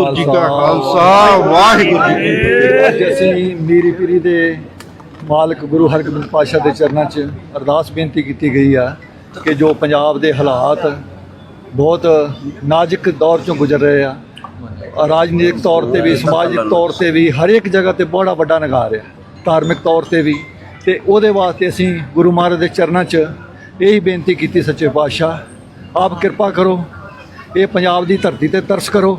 ਵਾਹਿਗੁਰੂ ਜੀ ਕਾ ਖਾਲਸਾ ਵਾਹਿਗੁਰੂ ਜੀ ਕੀ ਫਤਿਹ। ਅੱਜ ਅਸੀਂ ਮੀਰੀ ਪੀਰੀ ਦੇ ਮਾਲਕ ਗੁਰੂ ਹਰਗੋਬਿੰਦ ਪਾਤਸ਼ਾਹ ਦੇ ਚਰਨਾਂ 'ਚ ਅਰਦਾਸ ਬੇਨਤੀ ਕੀਤੀ ਗਈ ਆ ਕਿ ਜੋ ਪੰਜਾਬ ਦੇ ਹਾਲਾਤ ਬਹੁਤ ਨਾਜ਼ੁਕ ਦੌਰ 'ਚੋਂ ਗੁਜ਼ਰ ਰਹੇ ਆ ਰਾਜਨੀਤਿਕ ਤੌਰ ਤੇ ਵੀ ਸਮਾਜਿਕ ਤੌਰ ਤੇ ਵੀ ਹਰ ਇੱਕ ਜਗ੍ਹਾ ਤੇ ਬੜਾ ਵੱਡਾ ਨਗਾਰ ਆ ਧਾਰਮਿਕ ਤੌਰ ਤੇ ਵੀ। ਤੇ ਉਹਦੇ ਵਾਸਤੇ ਅਸੀਂ ਗੁਰੂ ਮਹਾਰਾਜ ਦੇ ਚਰਨਾਂ 'ਚ ਇਹੀ ਬੇਨਤੀ ਕੀਤੀ ਸੱਚੇ ਪਾਤਸ਼ਾਹ ਆਪ ਕਿਰਪਾ ਕਰੋ ਇਹ ਪੰਜਾਬ ਦੀ ਧਰਤੀ ਤੇ ਤਰਸ ਕਰੋ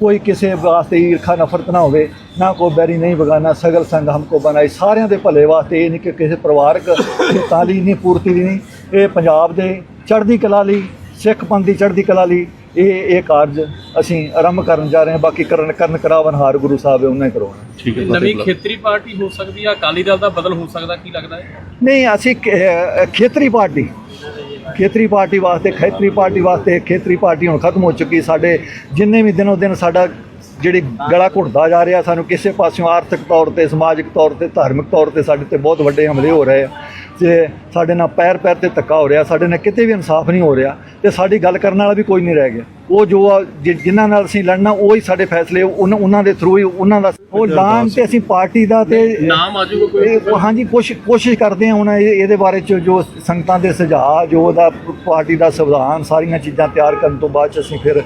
ਕੋਈ ਕਿਸੇ ਵਾਸਤੇ ਈਰਖਾ ਨਫ਼ਰਤ ਨਾ ਹੋਵੇ ਨਾ ਕੋ ਬੈਰੀ ਨਹੀਂ ਬਗਾਨਾ ਸਗਲ ਸੰਗ ਹਮਕੋ ਬਣਾਈ ਸਾਰਿਆਂ ਦੇ ਭਲੇ ਵਾਸਤੇ ਇਹ ਨਹੀਂ ਕਿ ਕਿਸੇ ਪਰਿਵਾਰਕ ਹਿੱਤਾਂ ਲਈ ਨਹੀਂ ਪੂਰਤੀ ਨਹੀਂ। ਇਹ ਪੰਜਾਬ ਦੇ ਚੜ੍ਹਦੀ ਕਲਾ ਲਈ ਸਿੱਖ ਪੰਥ ਦੀ ਚੜ੍ਹਦੀ ਕਲਾ ਲਈ ਇਹ ਇਹ ਕਾਰਜ ਅਸੀਂ ਆਰੰਭ ਕਰਨ ਜਾ ਰਹੇ ਹਾਂ। ਬਾਕੀ ਕਰਨ ਕਰਨ ਕਰਾਵਨ ਹਾਰ ਗੁਰੂ ਸਾਹਿਬ ਹੈ ਉਹਨਾਂ ਹੀ ਕਰਾਉਣਾ। ਠੀਕ ਨਵੀਂ ਖੇਤਰੀ ਪਾਰਟੀ ਹੋ ਸਕਦੀ ਆ? ਅਕਾਲੀ ਦਲ ਦਾ ਬਦਲ ਹੋ ਸਕਦਾ ਕੀ ਲੱਗਦਾ ਹੈ? ਨਹੀਂ ਅਸੀਂ ਖੇਤਰੀ ਪਾਰਟੀ। ਖੇਤਰੀ ਪਾਰਟੀ ਵਾਸਤੇ, ਖੇਤਰੀ ਪਾਰਟੀ ਵਾਸਤੇ ਖੇਤਰੀ ਪਾਰਟੀ ਹੁਣ ਖਤਮ ਹੋ ਚੁੱਕੀ, ਸਾਡੇ ਜਿੰਨੇ ਵੀ ਦਿਨੋ ਦਿਨ ਸਾਡਾ ਜਿਹੜੀ ਗਲਾ ਘੁੱਟਦਾ ਜਾ ਰਿਹਾ ਸਾਨੂੰ ਕਿਸੇ ਪਾਸਿਓਂ ਆਰਥਿਕ ਤੌਰ ਤੇ ਸਮਾਜਿਕ ਤੌਰ ਤੇ ਧਾਰਮਿਕ ਤੌਰ ਤੇ ਸਾਡੇ ਤੇ ਬਹੁਤ ਵੱਡੇ ਹਮਲੇ ਹੋ ਰਹੇ ਆ ਤੇ ਸਾਡੇ ਨਾਲ ਪੈਰ ਪੈਰ ਤੇ ਧੱਕਾ ਹੋ ਰਿਹਾ ਸਾਡੇ ਨਾਲ ਕਿਤੇ ਵੀ ਇਨਸਾਫ ਨਹੀਂ ਹੋ ਰਿਹਾ ਤੇ ਸਾਡੀ ਗੱਲ ਕਰਨ ਵਾਲਾ ਵੀ ਕੋਈ ਨਹੀਂ ਰਹਿ ਗਿਆ। ਉਹ ਜੋ ਆ, ਜਿ- ਜਿਨ੍ਹਾਂ ਨਾਲ ਅਸੀਂ ਲੜਨਾ ਉਹ ਹੀ ਸਾਡੇ ਫੈਸਲੇ ਉਹਨਾਂ ਉਹਨਾਂ ਦੇ ਥਰੂ ਹੀ ਉਹਨਾਂ ਦਾ ਉਹ ਐਲਾਨ ਤੇ ਅਸੀਂ ਪਾਰਟੀ ਦਾ ਤੇ ਨਾਮ ਆ ਜਾਊਗਾ ਕੋਈ ਹਾਂਜੀ ਕੋਸ਼ਿਸ਼ ਕੋਸ਼ਿਸ਼ ਕਰਦੇ ਹਾਂ ਹੁਣ ਇਹ- ਇਹਦੇ ਬਾਰੇ ਚ ਜੋ ਸੰਗਤਾਂ ਦੇ ਸੁਝਾਅ ਜੋ ਉਹਦਾ ਪਾਰਟੀ ਦਾ ਸੰਵਿਧਾਨ ਸਾਰੀਆਂ ਚੀਜ਼ਾਂ ਤਿਆਰ ਕਰਨ ਤੋਂ ਬਾਅਦ ਚ ਅਸੀਂ ਫਿਰ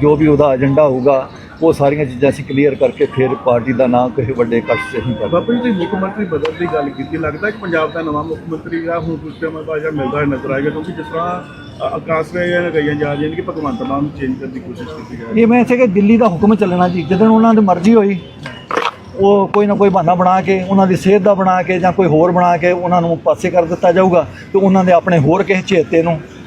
ਜੋ ਵੀ ਉਹਦਾ ਏਜੰਡਾ ਹੋਊਗਾ ਉਹ ਸਾਰੀਆਂ ਚੀਜ਼ਾਂ ਅਸੀਂ ਕਲੀਅਰ ਕਰਕੇ ਫਿਰ ਪਾਰਟੀ ਦਾ ਨਾਮ ਕਿਸੇ ਵੱਡੇ ਇਕੱਠ 'ਚ ਅਸੀਂ ਕਰਾਂਗੇ ਬਾਪੂ ਜੀ ਤੁਸੀਂ ਮੁੱਖ ਮੰਤਰੀ ਬਦਲ ਦੀ ਗੱਲ ਕੀਤੀ ਲੱਗਦਾ ਕਿ ਪੰਜਾਬ ਦਾ ਨਵਾਂ ਮੁੱਖ ਮੰਤਰੀ ਆ ਹੁਣ ਕੁਝ ਸਮਾਂ ਬਾਅਦ ਜਿਹੜਾ ਮਿਲਦਾ ਨਜ਼ਰ ਆਏਗਾ ਕਿਉਂਕਿ ਜਿਸ ਤਰ੍ਹਾਂ ਆਕਾਸ਼ ਨੇ ਇਹ ਗਈਆਂ ਜਾ ਰਹੀਆਂ ਨੇ ਕਿ ਭਗਵੰਤ ਮਾਨ ਨੂੰ ਚੇਂਜ ਕਰਨ ਦੀ ਕੋਸ਼ਿਸ਼ ਕੀਤੀ ਜਾ ਰਹੀ ਹੈ। ਇਹ ਮੈਂ ਇੱਥੇ ਕਿ ਦਿੱਲੀ ਦਾ ਹੁਕਮ ਚੱਲਣਾ ਜੀ ਜਦੋਂ ਉਹਨਾਂ ਦੀ ਮਰਜ਼ੀ ਹੋਈ ਉਹ ਕੋਈ ਨਾ ਕੋਈ ਬਹਾਨਾ ਬਣਾ ਕੇ ਉਹਨਾਂ ਦੀ ਸਿਹਤ ਦਾ ਬਣਾ ਕੇ ਜਾਂ ਕੋਈ ਹੋਰ ਬਣਾ ਕੇ ਉਹਨਾਂ ਨੂੰ ਪਾਸੇ ਕਰ ਦਿੱਤਾ ਜਾਊਗਾ ਤੇ ਉਹਨਾਂ ਦੇ ਆਪਣੇ ਹੋਰ ਕਿਸੇ ਚੇਤੇ ਨੂੰ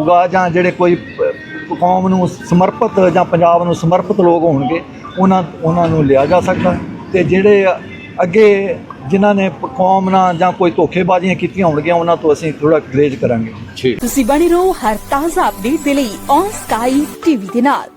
ਹੋਊਗਾ ਜਾਂ ਜਿਹੜੇ ਕੋਈ ਕੌਮ ਨੂੰ ਸਮਰਪਿਤ ਜਾਂ ਪੰਜਾਬ ਨੂੰ ਸਮਰਪਿਤ ਲੋਕ ਹੋਣਗੇ, ਉਹਨਾਂ ਉਹਨਾਂ ਨੂੰ ਲਿਆ ਜਾ ਸਕਦਾ। ਤੇ ਜਿਹੜੇ ਅੱਗੇ ਜਿਨ੍ਹਾਂ ਨੇ ਕੌਮ ਨਾਲ ਜਾਂ ਕੋਈ ਧੋਖੇਬਾਜ਼ੀਆਂ ਕੀਤੀਆਂ ਹੋਣਗੀਆਂ, ਉਹਨਾਂ ਤੋਂ ਅਸੀਂ ਥੋੜਾ ਗਰੇਜ ਕਰਾਂਗੇ। ਤੁਸੀਂ ਬਣੇ ਰਹੋ ਹਰ ਤਾਜ਼ਾ ਅਪਡੇਟ ਦੇ ਲਈ ਔਨ ਸਕਾਈ ਟੀਵੀ ਦੇ ਨਾਲ।